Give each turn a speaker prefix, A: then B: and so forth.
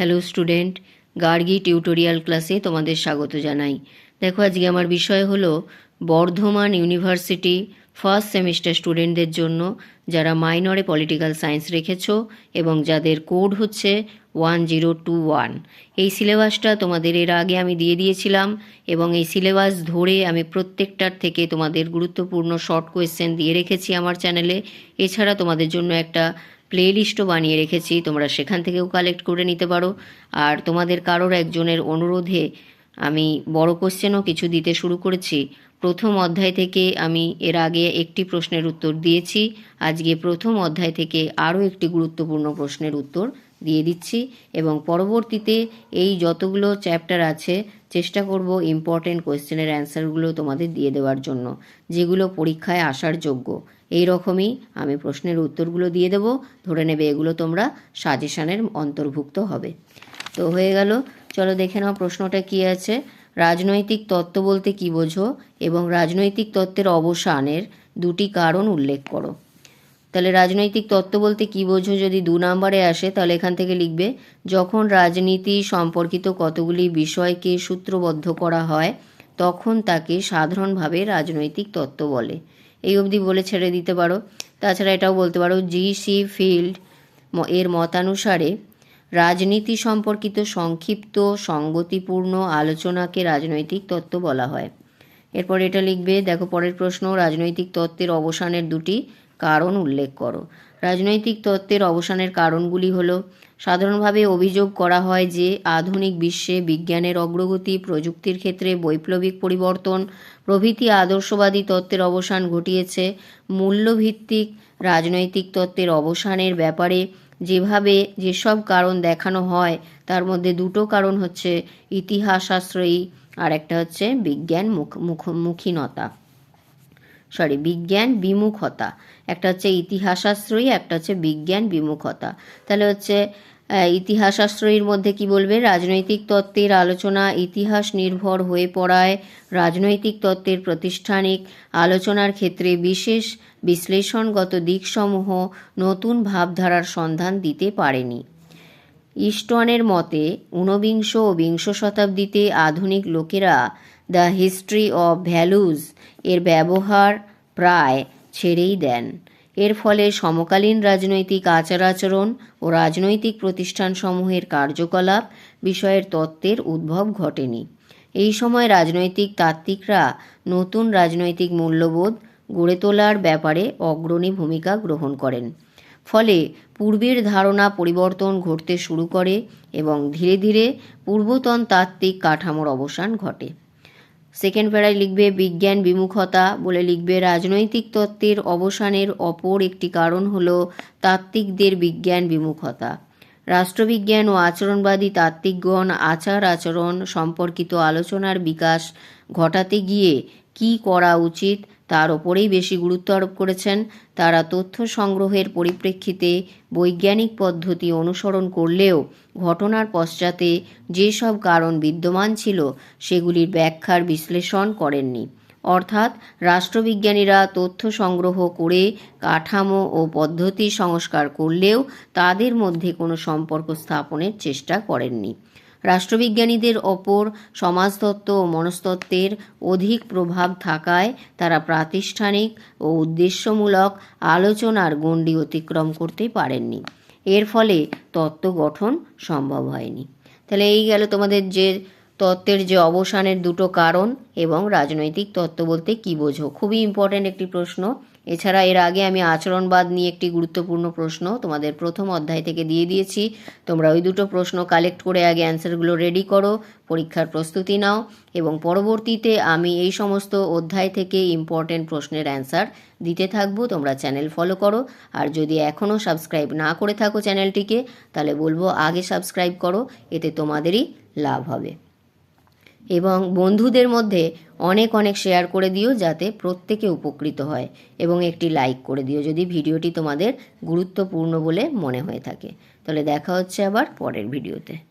A: Hello student Gargi tutorial ক্লাসে তোমাদের স্বাগত জানাই। দেখো, আজকে আমার বিষয় হলো বর্ধমান ইউনিভার্সিটি ফার্স্ট সেমিস্টার স্টুডেন্টদের জন্য যারা মাইনরে পলিটিক্যাল সায়েন্স রেখেছো এবং যাদের কোড হচ্ছে ওয়ান জিরো টু ওয়ান। এই সিলেবাসটা তোমাদের এর আগে আমি দিয়ে দিয়েছিলাম এবং এই সিলেবাস ধরে আমি প্রত্যেকটার থেকে তোমাদের গুরুত্বপূর্ণ শর্ট কোয়েশ্চেন দিয়ে রেখেছি আমার চ্যানেলে। এছাড়া তোমাদের জন্য একটা প্লে লিস্টও বানিয়ে রেখেছি, তোমরা সেখান থেকেও কালেক্ট করে নিতে পারো। আর তোমাদের কারোর একজনের অনুরোধে আমি বড় কোশ্চেনও কিছু দিতে শুরু করেছি। প্রথম অধ্যায় থেকে আমি এর আগে একটি প্রশ্নের উত্তর দিয়েছি। আজকে প্রথম অধ্যায় থেকে আরও একটি গুরুত্বপূর্ণ প্রশ্নের উত্তর দিয়ে দিচ্ছি এবং পরবর্তীতে এই যতগুলো চ্যাপ্টার আছে, চেষ্টা করব ইম্পর্টেন্ট কোয়েশ্চেনের অ্যান্সারগুলো তোমাদের দিয়ে দেওয়ার জন্য, যেগুলো পরীক্ষায় আসার যোগ্য। এই রকমই আমি প্রশ্নের উত্তরগুলো দিয়ে দেব। ধরে নেবে এগুলো তোমরা সাজেশানের অন্তর্ভুক্ত হবে। তো হয়ে গেল। চলো দেখে নাও প্রশ্নটা কি আছে। রাজনৈতিক তত্ত্ব বলতে কি বোঝো এবং রাজনৈতিক তত্ত্বের অবসানের দুটি কারণ উল্লেখ করো। তাহলে রাজনৈতিক তত্ত্ব বলতে কি বোঝো যদি দু নম্বরে আসে, তাহলে এখান থেকে লিখবে, যখন রাজনীতি সম্পর্কিত কতগুলি বিষয়কে সূত্রবদ্ধ করা হয়, তখন তাকে সাধারণভাবে রাজনৈতিক তত্ত্ব বলে। এই অবধি বলে ছেড়ে দিতে পারো। তাছাড়া এটাও বলতে পারো, জি সি ফিল্ড এর মতানুসারে রাজনীতি সম্পর্কিত সংক্ষিপ্ত, সঙ্গতিপূর্ণ আলোচনাকে রাজনৈতিক তত্ত্ব বলা হয়। এরপর এটা লিখবে, দেখো পরের প্রশ্ন, রাজনৈতিক তত্ত্বের অবসানের দুটি কারণ উল্লেখ করো। রাজনৈতিক তত্ত্বের অবসানের কারণগুলি হলো, সাধারণভাবে অভিযোগ করা হয় যে আধুনিক বিশ্বে বিজ্ঞানের অগ্রগতি, প্রযুক্তির ক্ষেত্রে বৈপ্লবিক পরিবর্তন, প্রভৃতি আদর্শবাদী তত্ত্বের অবসান ঘটিয়েছে, মূল্যভিত্তিক রাজনৈতিক তত্ত্বের অবসানের ব্যাপারে যেভাবে যেসব কারণ দেখানো হয়, তার মধ্যে দুটো কারণ হচ্ছে ইতিহাস আশ্রয়ী আর একটা হচ্ছে বিজ্ঞান মুখ মুখমুখীনতা সরি বিজ্ঞান বিমুখতা। একটা হচ্ছে ইতিহাসাশ্রয়ী, একটা হচ্ছে বিজ্ঞান বিমুখতা। তাহলে হচ্ছে ইতিহাসাশ্রয়ীর মধ্যে কি বলবে? রাজনৈতিক তত্ত্বের আলোচনা ইতিহাস নির্ভর হয়ে পড়ায়। রাজনৈতিক তত্ত্বের প্রতিষ্ঠানিক আলোচনার ক্ষেত্রে বিশেষ বিশ্লেষণগত দিকসমূহ নতুন ভাবধারার সন্ধান দিতে পারেনি। ইস্টনের মতে, ঊনবিংশ ও বিংশ শতাব্দীতে আধুনিক লোকেরা দ্য হিস্ট্রি অব ভ্যালুজ এর ব্যবহার প্রায় ছেড়েই দেন। এর ফলে সমকালীন রাজনৈতিক আচার আচরণ ও রাজনৈতিক প্রতিষ্ঠানসমূহের কার্যকলাপ বিষয়ের তত্ত্বের উদ্ভব ঘটেনি। এই সময় রাজনৈতিক তাত্ত্বিকরা নতুন রাজনৈতিক মূল্যবোধ গড়ে তোলার ব্যাপারে অগ্রণী ভূমিকা গ্রহণ করেন। ফলে পূর্বের ধারণা পরিবর্তন ঘটতে শুরু করে এবং ধীরে ধীরে পূর্বতন তাত্ত্বিক কাঠামোর অবসান ঘটে। সেকেন্ড প্যারায় লিখবে বিজ্ঞান বিমুখতা বলে লিখবে রাজনৈতিক তত্ত্বের অবসানের অপর একটি কারণ হল তাত্ত্বিকদের বিজ্ঞান বিমুখতা। রাষ্ট্রবিজ্ঞান ও আচরণবাদী তাত্ত্বিকগণ আচার আচরণ সম্পর্কিত আলোচনার বিকাশ ঘটাতে গিয়ে কি করা উচিত তার ওপরেই বেশি গুরুত্ব আরোপ করেছেন। তারা তথ্য সংগ্রহের পরিপ্রেক্ষিতে বৈজ্ঞানিক পদ্ধতি অনুসরণ করলেও ঘটনার পশ্চাতে যেসব কারণ বিদ্যমান ছিল, সেগুলির ব্যাখ্যার বিশ্লেষণ করেননি। অর্থাৎ রাষ্ট্রবিজ্ঞানীরা তথ্য সংগ্রহ করে কাঠামো ও পদ্ধতি সংস্কার করলেও তাদের মধ্যে কোনো সম্পর্ক স্থাপনের চেষ্টা করেননি। রাষ্ট্রবিজ্ঞানীদের ওপর সমাজতত্ত্ব ও মনস্তত্ত্বের অধিক প্রভাব থাকায় তারা প্রাতিষ্ঠানিক ও উদ্দেশ্যমূলক আলোচনার গণ্ডি অতিক্রম করতে পারেননি। এর ফলে তত্ত্ব গঠন সম্ভব হয়নি। তাহলে এই গেল তোমাদের যে তত্ত্বের যে অবসানের দুটো কারণ এবং রাজনৈতিক তত্ত্ব বলতে কী বোঝো? খুবই ইম্পর্ট্যান্ট একটি প্রশ্ন। এছাড়া এর আগে আমি আচরণবাদ নিয়ে একটি গুরুত্বপূর্ণ প্রশ্ন তোমাদের প্রথম অধ্যায় থেকে দিয়ে দিয়েছি। তোমরা ওই দুটো প্রশ্ন কালেক্ট করে আগে অ্যান্সারগুলো রেডি করো, পরীক্ষার প্রস্তুতি নাও এবং পরবর্তীতে আমি এই সমস্ত অধ্যায় থেকে ইম্পর্টেন্ট প্রশ্নের অ্যান্সার দিতে থাকব। তোমরা চ্যানেল ফলো করো। আর যদি এখনও সাবস্ক্রাইব না করে থাকো চ্যানেলটিকে তাহলে বলব আগে সাবস্ক্রাইব করো, এতে তোমাদেরই লাভ হবে। এবং বন্ধুদের মধ্যে অনেক অনেক শেয়ার করে দিও যাতে প্রত্যেকে উপকৃত হয় এবং একটি লাইক করে দিও যদি ভিডিওটি তোমাদের গুরুত্বপূর্ণ বলে মনে হয়ে থাকে। তাহলে দেখা হচ্ছে আবার পরের ভিডিওতে